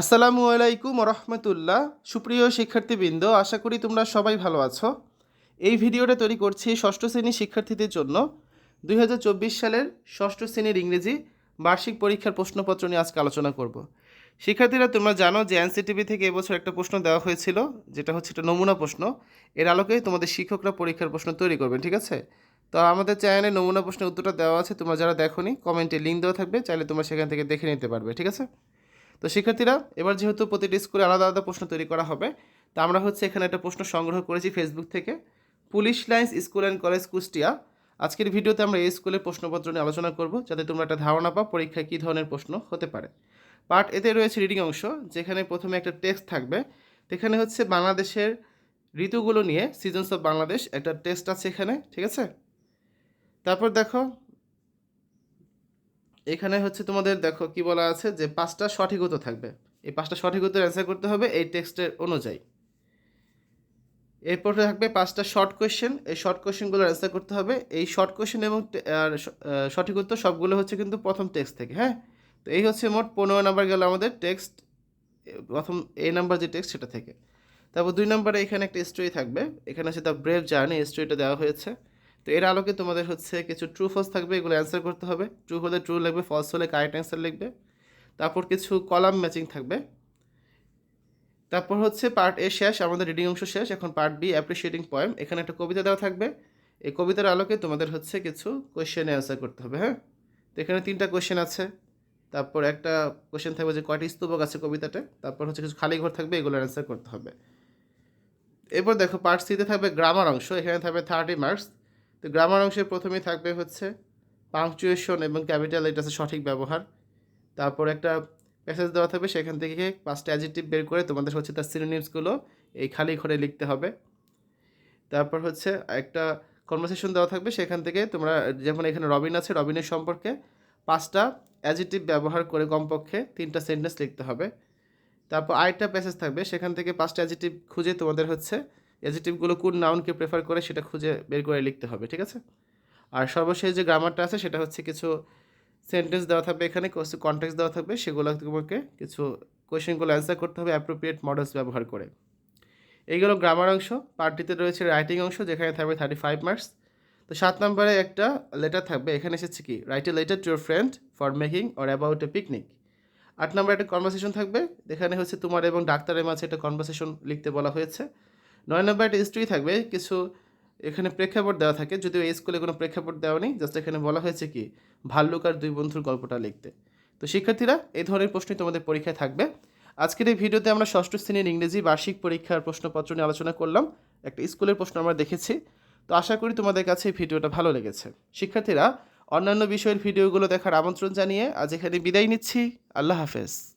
আসসালামু আলাইকুম রহমতুল্লাহ সুপ্রিয় শিক্ষার্থীবৃন্দ, আশা করি তোমরা সবাই ভালো আছো। এই ভিডিওটা তৈরি করছি ষষ্ঠ শ্রেণির শিক্ষার্থীদের জন্য। দুই হাজার চব্বিশ সালের ষষ্ঠ শ্রেণির ইংরেজি বার্ষিক পরীক্ষার প্রশ্নপত্র নিয়ে আজকে আলোচনা করব। শিক্ষার্থীরা, তোমরা জানো যে এনসিটিভি থেকে এবছর একটা প্রশ্ন দেওয়া হয়েছিল, যেটা হচ্ছে একটা নমুনা প্রশ্ন। এর আলোকে তোমাদের শিক্ষকরা পরীক্ষার প্রশ্ন তৈরি করবেন, ঠিক আছে? তো আমাদের চ্যানেলে নমুনা প্রশ্নের উত্তরটা দেওয়া আছে, তোমরা যারা দেখোনি, কমেন্টে লিঙ্ক দেওয়া থাকবে, চাইলে তোমরা সেখান থেকে দেখে নিতে পারবে, ঠিক আছে? তো শিক্ষার্থীরা, এবার যেহেতু প্রতিটি স্কুলে আলাদা আলাদা প্রশ্ন তৈরি করা হবে, তা আমরা হচ্ছে এখানে একটা প্রশ্ন সংগ্রহ করেছি ফেসবুক থেকে। Police lines school and college Kushtia. আজকের ভিডিওতে আমরা এই স্কুলের প্রশ্নপত্র নিয়ে আলোচনা করব, যাতে তোমরা একটা ধারণা পাও পরীক্ষায় কী ধরনের প্রশ্ন হতে পারে। পার্ট এতে রয়েছে রিডিং অংশ, যেখানে প্রথমে একটা টেক্সট থাকবে। এখানে হচ্ছে বাংলাদেশের ঋতুগুলো নিয়ে সিজনস অফ বাংলাদেশ, একটা টেস্ট আছে এখানে, ঠিক আছে? তারপর দেখো এখানে হচ্ছে তোমাদের দেখো কি বলা আছে যে পাঁচটা সঠিক উত্তর থাকবে। এই পাঁচটা সঠিক উত্তর অ্যান্সার করতে হবে এই টেক্সটের অনুযায়ী। এরপরে থাকবে পাঁচটা শর্ট কোয়েশ্চেন এই শর্ট কোয়েশ্চেনগুলোর অ্যান্সার করতে হবে। এই শর্ট কোয়েশ্চেন এবং সঠিক উত্তর সবগুলো হচ্ছে কিন্তু প্রথম টেক্সট থেকে হ্যাঁ? তো এই হচ্ছে মোট পনেরো নাম্বার গেল আমাদের টেক্সট প্রথম এই নাম্বার যে টেক্সট সেটা থেকে। তারপর দুই নম্বরে এখানে একটা স্টোরি থাকবে। এখানে হচ্ছে দ্য ব্রেভ জার্নি স্টোরিটা দেওয়া হয়েছে। তো এর আলোকে তোমাদের হচ্ছে কিছু ট্রু ফলস থাকবে, এগুলো অ্যান্সার করতে হবে। ট্রু হলে ট্রু লিখবে ফলস হলে কারেক্ট অ্যান্সার লিখবে। তারপর কিছু কলাম ম্যাচিং থাকবে। তারপর হচ্ছে পার্ট এ শেষ, আমাদের রিডিং অংশ শেষ। এখন পার্ট বি অ্যাপ্রিসিয়েটিং পয়েম এখানে একটা কবিতা দেওয়া থাকবে। এই কবিতার আলোকে তোমাদের হচ্ছে কিছু কোয়েশ্চেনে অ্যান্সার করতে হবে হ্যাঁ? তো এখানে তিনটা কোয়েশ্চেন আছে। তারপর একটা কোয়েশ্চেন থাকবে যে, কয়টি স্তূপক আছে কবিতাতে? তারপর হচ্ছে কিছু খালি ঘর থাকবে এগুলো অ্যান্সার করতে হবে। এরপর দেখো পার্ট সিতে থাকবে গ্রামার অংশ। এখানে থাকবে থার্টি মার্কস তো গ্রামার অংশে প্রথমেই থাকবে হচ্ছে পাংচুয়েশন এবং ক্যাপিটাল লেটার্সের সঠিক ব্যবহার। তারপর একটা প্যাসেজ দেওয়া থাকবে, সেখান থেকে পাঁচটা অ্যাজিটিভ বের করে তোমাদের হচ্ছে তার সিনোনিমসগুলো এই খালি ঘরে লিখতে হবে। তারপর হচ্ছে একটা কনভারসেশন দেওয়া থাকবে, সেখান থেকে তোমরা যেমন এখানে রবিন আছে, রবিনের সম্পর্কে পাঁচটা অ্যাজিটিভ ব্যবহার করে কমপক্ষে তিনটা সেন্টেন্স লিখতে হবে। তারপর আরেকটা প্যাসেজ থাকবে, সেখান থেকে পাঁচটা অ্যাজিটিভ খুঁজে তোমাদের হচ্ছে অ্যাজিটিভগুলো কোন নাউনকে প্রেফার করে সেটা খুঁজে বের করে লিখতে হবে, ঠিক আছে? আর সর্বশেষ যে গ্রামারটা আছে সেটা হচ্ছে কিছু সেন্টেন্স দেওয়া থাকবে এখানে, কিছু কন্টেক্স দেওয়া থাকবে, সেগুলো তোমাকে কিছু কোয়েশ্চেনগুলো অ্যান্সার করতে হবে অ্যাপ্রোপ্রিয়েট মডেলস ব্যবহার করে। এইগুলো গ্রামার অংশ, পার্টিতে রয়েছে রাইটিং অংশ, যেখানে থাকবে থার্টি ফাইভ মার্কস তো সাত নম্বরে একটা লেটার থাকবে, এখানে এসেছে কি? Write a letter to your friend for making or about a picnic আট নম্বরে একটা কনভারসেশন থাকবে, যেখানে হচ্ছে তোমার এবং ডাক্তারের মাঝে একটা কনভারসেশন লিখতে বলা হয়েছে। নয় নম্বর একটা হিস্ট্রি থাকবে। কিছু এখানে প্রেক্ষাপট দেওয়া থাকে। যদিও এই স্কুলে কোনো প্রেক্ষাপট দেওয়া নেই জাস্ট এখানে বলা হয়েছে কি ভাল্লুক আর দুই বন্ধুর গল্পটা লিখতে। তো শিক্ষার্থীরা, এই ধরনের প্রশ্নই তোমাদের পরীক্ষায় থাকবে। আজকের এই ভিডিওতে আমরা ষষ্ঠ শ্রেণির ইংরেজি বার্ষিক পরীক্ষার প্রশ্নপত্র নিয়ে আলোচনা করলাম। একটা স্কুলের প্রশ্ন আমরা দেখেছি। তো আশা করি তোমাদের কাছে এই ভিডিওটা ভালো লেগেছে। শিক্ষার্থীরা, অন্যান্য বিষয়ের ভিডিওগুলো দেখার আমন্ত্রণ জানিয়ে আজ এখানে বিদায় নিচ্ছি। আল্লাহ হাফেজ।